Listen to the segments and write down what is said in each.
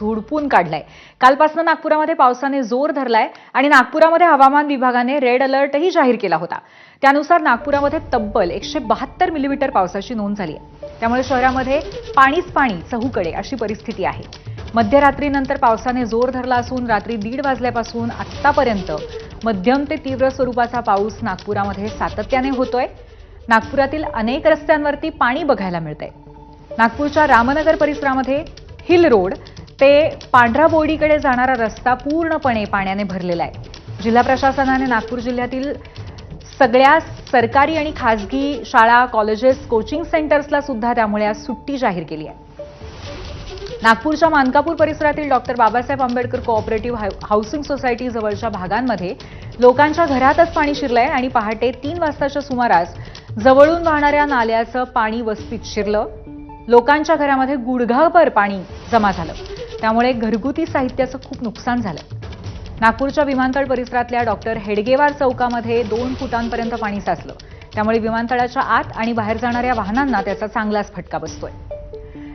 झोडपून काढलाय. कालपासून नागपुरामध्ये पावसाने जोर धरलाय आणि नागपुरामध्ये हवामान विभागाने रेड अलर्टही जाहीर केला होता. त्यानुसार नागपुरामध्ये तब्बल एकशे बहात्तर मिलीमीटर पावसाची नोंद झाली आहे. त्यामुळे शहरामध्ये पाणीच पाणी चहूकडे अशी परिस्थिती आहे. मध्यरात्रीनंतर पावसाने जोर धरला असून रात्री दीड वाजल्यापासून आत्तापर्यंत मध्यम ते तीव्र स्वरूपाचा पाऊस नागपुरामध्ये सातत्याने होतोय. नागपुरातील अनेक रस्त्यांवरती पाणी बघायला मिळतंय. नागपूरच्या रामनगर परिसरामध्ये हिल रोड ते पांढरा बोर्डीकडे जाणारा रस्ता पूर्णपणे पाण्याने भरलेला आहे. जिल्हा प्रशासनाने नागपूर जिल्ह्यातील सगळ्या सरकारी आणि खासगी शाळा कॉलेजेस कोचिंग सेंटर्सला सुद्धा त्यामुळे आज सुट्टी जाहीर केली आहे. नागपूरच्या मानकापूर परिसरातील doctor Babasaheb Ambedkar cooperative housing society जवळच्या भागांमध्ये लोकांच्या घरातच पाणी शिरलंय आणि पहाटे तीन वाजताच्या सुमारास जवळून वाहणाऱ्या नाल्याचं पाणी वस्तीत शिरलं. लोकांच्या घरामध्ये गुडघाभर पाणी जमा झालं. त्यामुळे घरगुती साहित्याचं खूप नुकसान झालं. नागपूरच्या विमानतळ परिसरातल्या डॉक्टर हेडगेवार चौकामध्ये दोन फुटांपर्यंत पाणी साचलं. त्यामुळे विमानतळाच्या आत आणि बाहेर जाणाऱ्या वाहनांना त्याचा चांगलाच फटका बसतोय.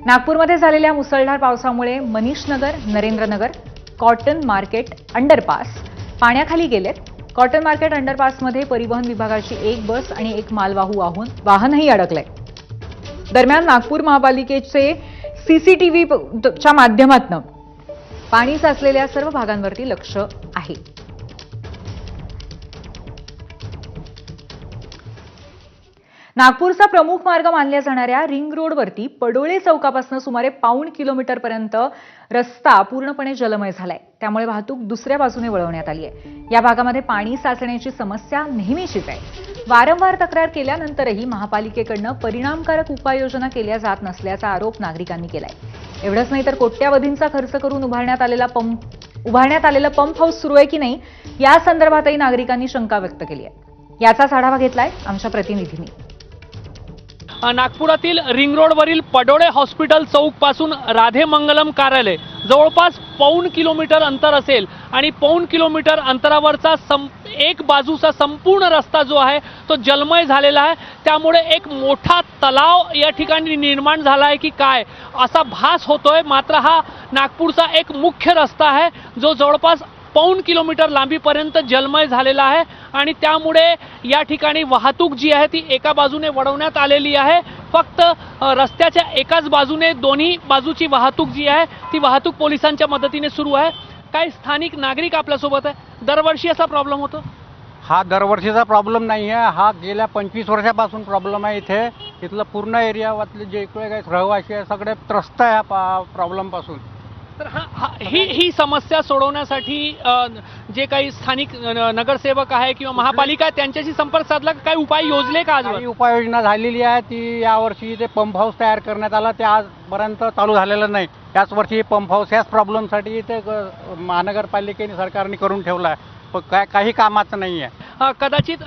नागपूरमध्ये झालेल्या मुसळधार पावसामुळे Manish Nagar Narendranagar cotton market underpass पाण्याखाली गेलेत. कॉटन मार्केट अंडरपासमध्ये परिवहन विभागाची एक बस आणि एक मालवाहू वाहून वाहनही अडकलंय. दरम्यान नागपूर महापालिकेचे सीसीटीव्हीच्या माध्यमातून पाणी साचलेल्या सर्व भागांवरती लक्ष आहे. नागपूरचा प्रमुख मार्ग मानल्या जाणाऱ्या रिंग रोडवरती पडोळे चौकापासून सुमारे पाऊण किलोमीटरपर्यंत रस्ता पूर्णपणे जलमय झालाय. त्यामुळे वाहतूक दुसऱ्या बाजूने वळवण्यात आली आहे या भागामध्ये पाणी साचण्याची समस्या नेहमीचीच आहे. वारंवार तक्रार केल्यानंतरही महापालिकेकडनं परिणामकारक उपाययोजना केल्या जात नसल्याचा आरोप नागरिकांनी केलाय. एवढंच नाही तर कोट्यावधींचा खर्च करून उभारण्यात आलेला पंप उभारण्यात आलेलं पंप हाऊस सुरू आहे की नाही या संदर्भातही नागरिकांनी शंका व्यक्त केली आहे. याचाच आढावा घेतलाय आमच्या प्रतिनिधींनी. नागपुरातील रिंग रोडवरील पडोळे हॉस्पिटल चौकपासून राधेमंगलम राधे मंगलम कार्यालय. जवळपास पाऊण किलोमीटर अंतर असेल आणि पाऊण किलोमीटर अंतरावरचा सं एक बाजूचा संपूर्ण रस्ता जो आहे तो जलमय झालेला आहे. त्यामुळे एक मोठा तलाव या ठिकाणी निर्माण झाला आहे की काय असा भास होतोय. मात्र हा नागपूरचा एक मुख्य रस्ता आहे जो जवळपास पाऊण किलोमीटर लांबीपर्यंत जलमय झालेला आहे आणि त्यामुळे या ठिकाणी वाहतूक जी आहे ती एका बाजूने वळवण्यात आलेली आहे. फक्त रस्त्याच्या एकाच बाजूने दोन्ही बाजूची वाहतूक जी आहे ती वाहतूक पोलिसांच्या मदतीने सुरू आहे. काही स्थानिक नागरिक आपल्यासोबत आहे. दरवर्षी असा प्रॉब्लेम होतो? हा दरवर्षीचा प्रॉब्लेम नाही आहे. हा गेल्या पंचवीस वर्षापासून प्रॉब्लेम आहे इथे. इथलं पूर्ण एरियावातले जे इकडे काही रहिवासी आहे सगळे त्रस्त आहे हा प्रॉब्लेमपासून तर हा हा- ही समस्या सोडवण्यासाठी जे काही स्थानिक नगरसेवक आहे किंवा महापालिका आहे त्यांच्याशी संपर्क साधला? काही उपाय योजले का काही आजवर उपाययोजना झालेली आहे. ती यावर्षी इथे पंप हाऊस तयार करण्यात आला ते आजपर्यंत चालू झालेलं नाही. याच वर्षी पंप हाऊस याच प्रॉब्लेमसाठी ग- महानगरपालिकेने सरकारने करून ठेवला आहे. पण काय काही कामाचं नाही आहे कदाचित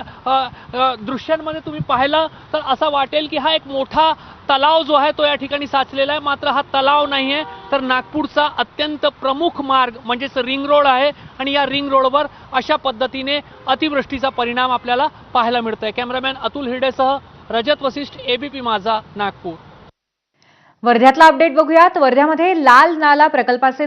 दृश्यांमध्ये तुम्ही पाहिलं तर असं वाटेल की हा एक मोठा तलाव जो आहे तो या ठिकाणी साचलेला आहे. मात्र हा तलाव नाही आहे तर नागपूरचा अत्यंत प्रमुख मार्ग म्हणजेच रिंग रोड आहे आणि या रिंग रोडवर अशा पद्धतीने अतिवृष्टीचा परिणाम आपल्याला पाहायला मिळतोय. कॅमेरामॅन अतुल हिरडेसह रजत वसिष्ठ एबीपी माझा नागपूर. वर्ध्यातला अपडेट बघूयात. वर्ध्यामध्ये लाल नाला प्रकल्पाचे